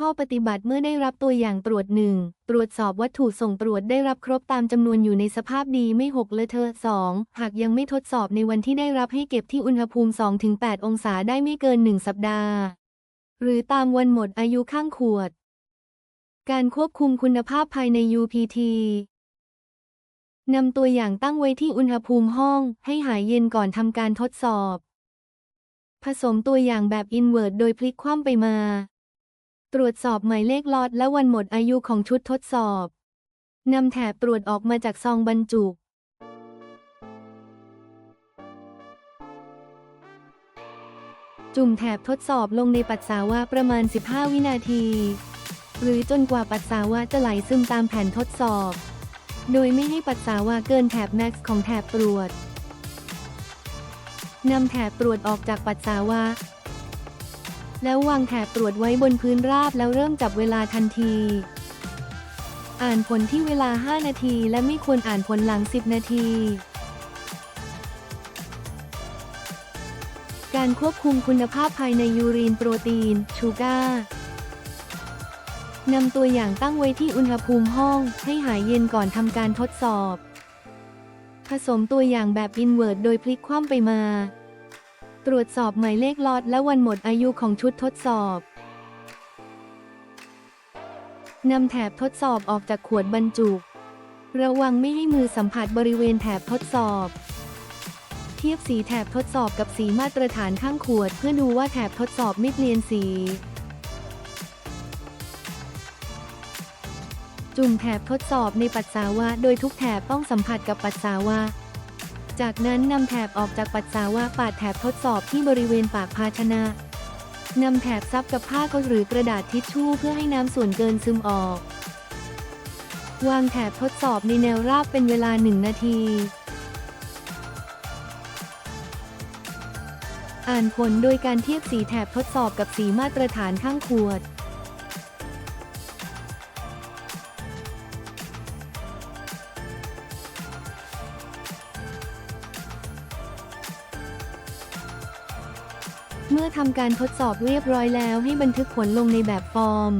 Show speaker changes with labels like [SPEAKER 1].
[SPEAKER 1] ข้อปฏิบัติเมื่อได้รับตัวอย่างตรวจหนึ่งตรวจสอบวัตถุส่งตรวจได้รับครบตามจำนวนอยู่ในสภาพดีไม่หกเลอะเทอะสองหากยังไม่ทดสอบในวันที่ได้รับให้เก็บที่อุณหภูมิ 2-8 องศาได้ไม่เกิน 1 สัปดาห์ หรือตามวันหมดอายุข้างขวด การควบคุมคุณภาพภายใน UPT นำตัวอย่างตั้งไว้ที่อุณหภูมิห้อง ให้หายเย็นก่อนทำการทดสอบ ผสมตัวอย่างแบบอินเวอร์ตโดยพลิกคว่ำไปมา ตรวจสอบหมายเลขล็อตและวันหมดอายุของชุดทดสอบนำแถบตรวจออกมาจากซองบรรจุจุ่มแถบทดสอบลงในปัสสาวะประมาณ 15 วินาที หรือจนกว่าปัสสาวะจะไหลซึมตามแผนทดสอบ โดยไม่ให้ปัสสาวะเกินแถบแม็กซ์ของแถบตรวจนำแถบตรวจออกจากปัสสาวะ แล้ววางแถบตรวจไว้บนพื้นราบแล้วเริ่มจับเวลาทันที อ่านผลที่เวลา 5 นาที และไม่ควรอ่านผลหลัง 10 นาที การควบคุมคุณภาพภายในยูรีนโปรตีน ชูการ์นำตัวอย่างตั้งไว้ที่อุณหภูมิห้อง ให้หายเย็นก่อนทำการทดสอบ ผสมตัวอย่างแบบอินเวอร์ตโดยพลิกคว่ำไปมา ตรวจสอบหมายเลขล็อตและวันหมดอายุของชุดทดสอบนำแถบทดสอบออกจากขวดบรรจุ ระวังไม่ให้มือสัมผัสบริเวณแถบทดสอบ เทียบสีแถบทดสอบกับสีมาตรฐานข้างขวด เพื่อดูว่าแถบทดสอบไม่เปลี่ยนสี จุ่มแถบทดสอบในปัสสาวะ โดยทุกแถบต้องสัมผัสกับปัสสาวะ จากนั้นนำแถบออกจากปัสสาวะปาดแถบทดสอบที่บริเวณปากภาชนะนำแถบซับกับผ้าก็หรือกระดาษทิชชู่เพื่อให้น้ำส่วนเกินซึมออก วางแถบทดสอบในแนวราบเป็นเวลาหนึ่งนาที อ่านผลโดยการเทียบสีแถบทดสอบกับสีมาตรฐานข้างขวด เมื่อทำการทดสอบเรียบร้อยแล้วให้บันทึกผลลงในแบบฟอร์ม